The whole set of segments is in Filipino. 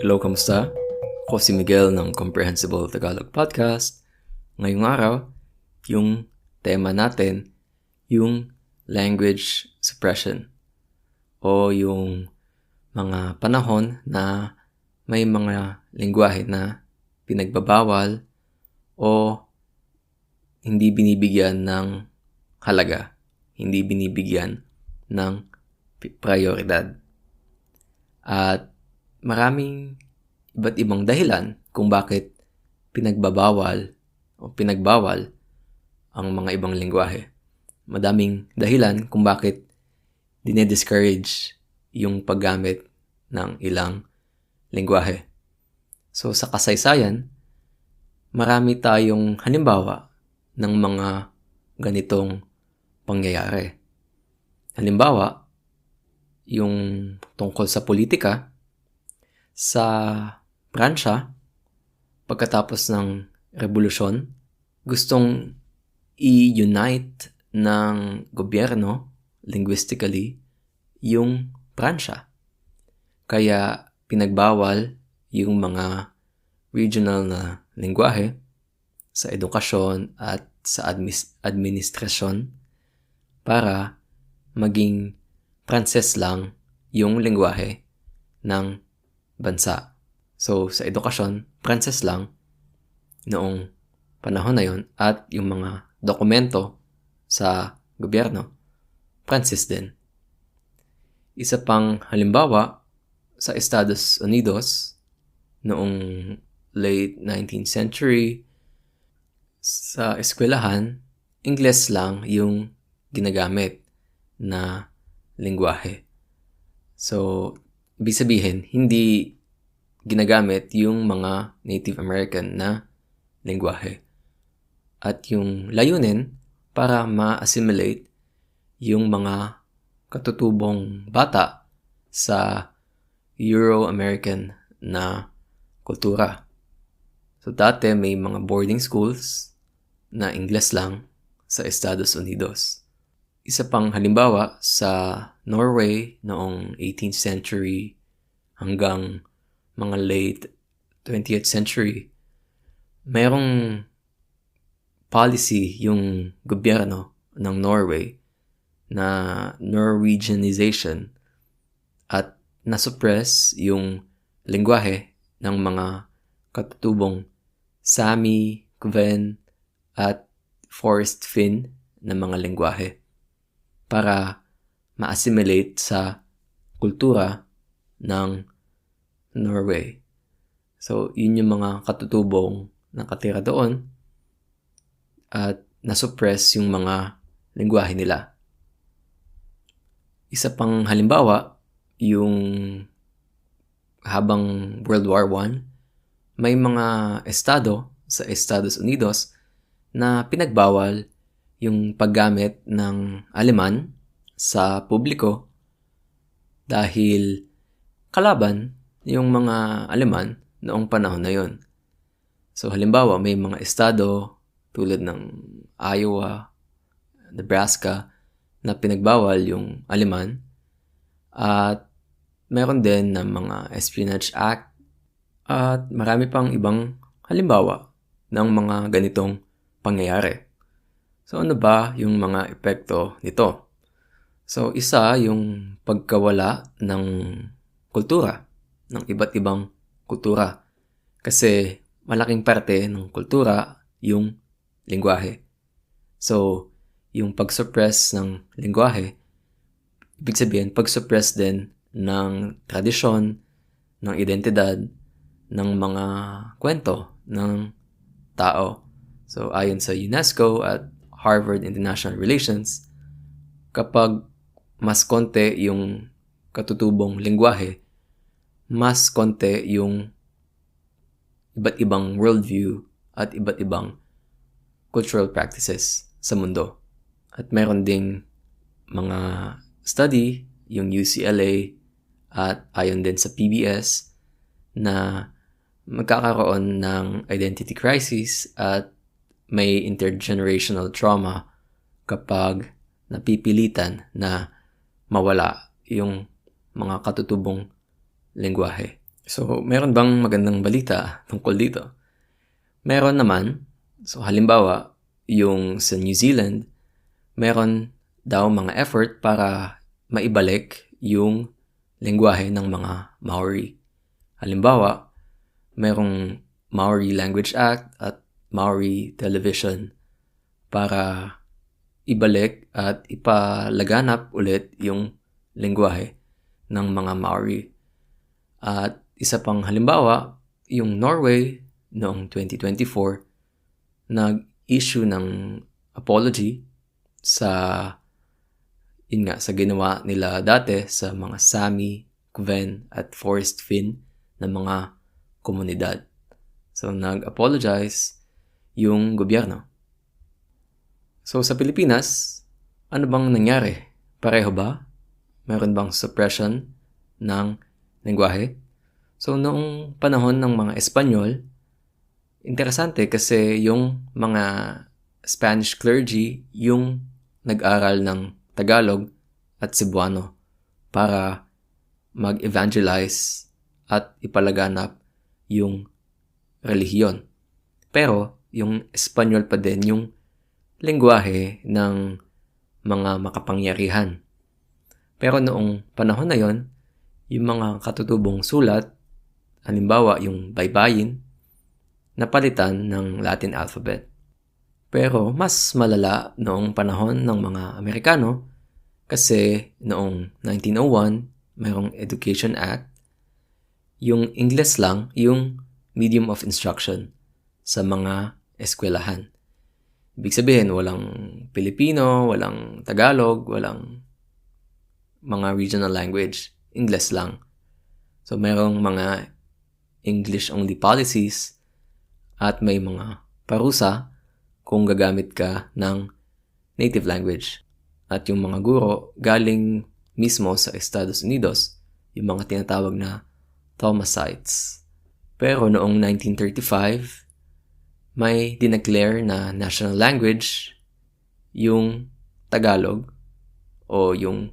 Hello, kamusta? Ako si Miguel ng Comprehensible Tagalog Podcast. Ngayong araw, yung tema natin, yung language suppression o yung mga panahon na may mga lingwahe na pinagbabawal o hindi binibigyan ng halaga, hindi binibigyan ng prioridad. At maraming iba't ibang dahilan kung bakit pinagbabawal o pinagbawal ang mga ibang lingwahe. Madaming dahilan kung bakit dinediscourage yung paggamit ng ilang lingwahe. So sa kasaysayan, marami tayong halimbawa ng mga ganitong pangyayari. Halimbawa, yung tungkol sa politika, sa Pransya, pagkatapos ng revolusyon, gustong i-unite ng gobyerno linguistically yung Pransya. Kaya pinagbawal yung mga regional na lingwahe sa edukasyon at sa admis- administrasyon para maging Pranses lang yung lingwahe ng bansa. So, sa edukasyon, Pranses lang noong panahon na yon at yung mga dokumento sa gobyerno, Pranses din. Isa pang halimbawa, sa Estados Unidos, noong late 19th century, sa eskwelahan, Ingles lang yung ginagamit na lingwahe. So, ibig sabihin, hindi ginagamit yung mga Native American na lingwahe. At yung layunin para ma-assimilate yung mga katutubong bata sa Euro-American na kultura. So dati may mga boarding schools na Ingles lang sa Estados Unidos. Isa pang halimbawa sa Norway noong 18th century hanggang mga late 20th century, mayroong policy yung gobyerno ng Norway na Norwegianization at nasuppress yung lingwahe ng mga katutubong Sami, Kven, at Forest Finn na mga lingwahe para ma-assimilate sa kultura ng Norway. So, yun yung mga katutubong nakatira doon at nasuppress yung mga lingwahe nila. Isa pang halimbawa, yung habang World War I, may mga estado sa Estados Unidos na pinagbawal yung paggamit ng Aleman sa publiko dahil kalaban yung mga Aleman noong panahon na yon. So halimbawa, may mga estado tulad ng Iowa, Nebraska na pinagbawal yung Aleman at meron din ng mga Espionage Act at marami pang ibang halimbawa ng mga ganitong pangyayari. So ano ba yung mga epekto nito? So isa yung pagkawala ng kultura ng iba't ibang kultura. Kasi malaking parte ng kultura yung lingwahe. So, yung pag-suppress ng lingwahe, ibig sabihin, pag-suppress din ng tradisyon, ng identidad, ng mga kwento ng tao. So, ayon sa UNESCO at Harvard International Relations, kapag mas konti yung katutubong lingwahe, mas konti yung iba't ibang worldview at iba't ibang cultural practices sa mundo. At meron ding mga study, yung UCLA at ayon din sa PBS na magkakaroon ng identity crisis at may intergenerational trauma kapag napipilitan na mawala yung mga katutubong lengguwahe. So, meron bang magandang balita tungkol dito? Meron naman. So, halimbawa, yung sa New Zealand, meron daw mga effort para maibalik yung lengguwahe ng mga Maori. Halimbawa, merong Maori Language Act at Maori Television para ibalik at ipalaganap ulit yung lengguwahe ng mga Maori. At isa pang halimbawa, yung Norway noong 2024 nag-issue ng apology sa yun nga, sa ginawa nila dati sa mga Sami, Kven at Forest Fin na mga komunidad. So, nag-apologize yung gobyerno. So, sa Pilipinas, ano bang nangyari? Pareho ba? Meron bang suppression ng lengguwahe? So, noong panahon ng mga Espanyol, interesante kasi yung mga Spanish clergy yung nag-aral ng Tagalog at Cebuano para mag-evangelize at ipalaganap yung relihiyon. Pero yung Espanyol pa din yung lengguwahe ng mga makapangyarihan. Pero noong panahon na yon, yung mga katutubong sulat, halimbawa yung baybayin, napalitan ng Latin alphabet. Pero mas malala noong panahon ng mga Amerikano kasi noong 1901, mayroong Education Act, yung English lang yung medium of instruction sa mga eskwelahan. Ibig sabihin, walang Pilipino, walang Tagalog, walang mga regional language. English lang. So, mayroong mga English-only policies at may mga parusa kung gagamit ka ng native language at yung mga guro galing mismo sa Estados Unidos, yung mga tinatawag na Thomasites. Pero noong 1935, may dineclare na national language yung Tagalog o yung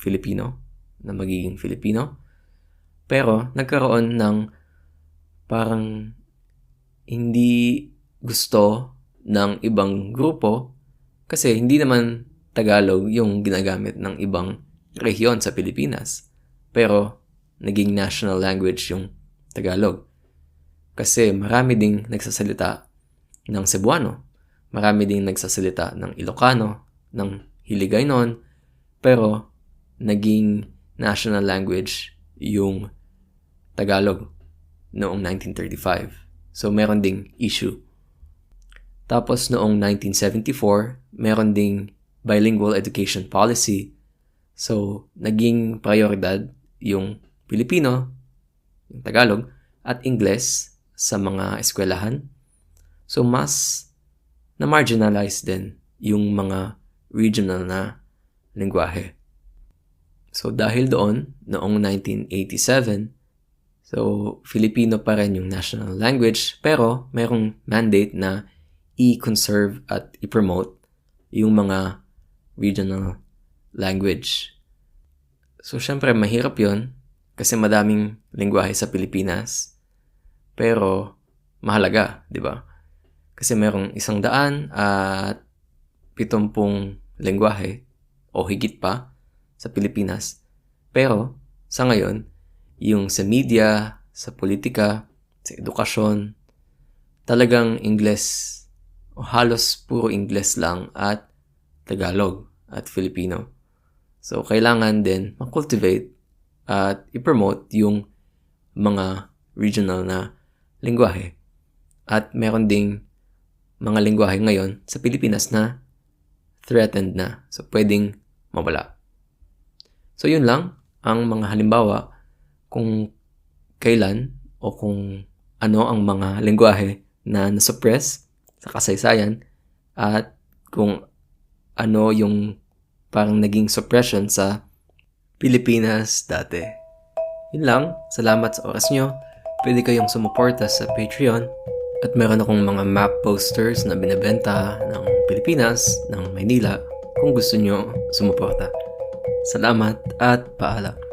Filipino na magiging Filipino. Pero nagkaroon ng parang hindi gusto ng ibang grupo kasi hindi naman Tagalog yung ginagamit ng ibang rehiyon sa Pilipinas. Pero naging national language yung Tagalog. Kasi marami ding nagsasalita ng Cebuano. Marami ding nagsasalita ng Ilocano, ng Hiligaynon. Pero naging national language yung Tagalog noong 1935. So meron ding issue. Tapos noong 1974, meron ding bilingual education policy. So, naging prioridad yung Pilipino, yung Tagalog, at Ingles sa mga eskwelahan. So, mas na-marginalize din yung mga regional na lingwahe. So, dahil doon, noong 1987, so, Filipino pa rin yung national language, pero merong mandate na i-conserve at i-promote yung mga regional language. So, syempre, mahirap yon kasi madaming lingwahe sa Pilipinas. Pero, mahalaga, di ba? Kasi merong isang daan at pitumpung lingwahe o higit pa sa Pilipinas. Pero, sa ngayon, yung sa media, sa politika, sa edukasyon, talagang Ingles o halos puro Ingles lang at Tagalog at Filipino. So, kailangan din makultivate at i-promote yung mga regional na lingwahe. At meron ding mga lingwahe ngayon sa Pilipinas na threatened na. So, pwedeng mawala. So, yun lang ang mga halimbawa kung kailan o kung ano ang mga lingwahe na nasuppress sa kasaysayan at kung ano yung parang naging suppression sa Pilipinas dati. Yun lang, salamat sa oras nyo. Pwede kayong sumuporta sa Patreon at meron akong mga map posters na binebenta ng Pilipinas, ng Maynila, kung gusto nyo sumuporta. Salamat at paalam.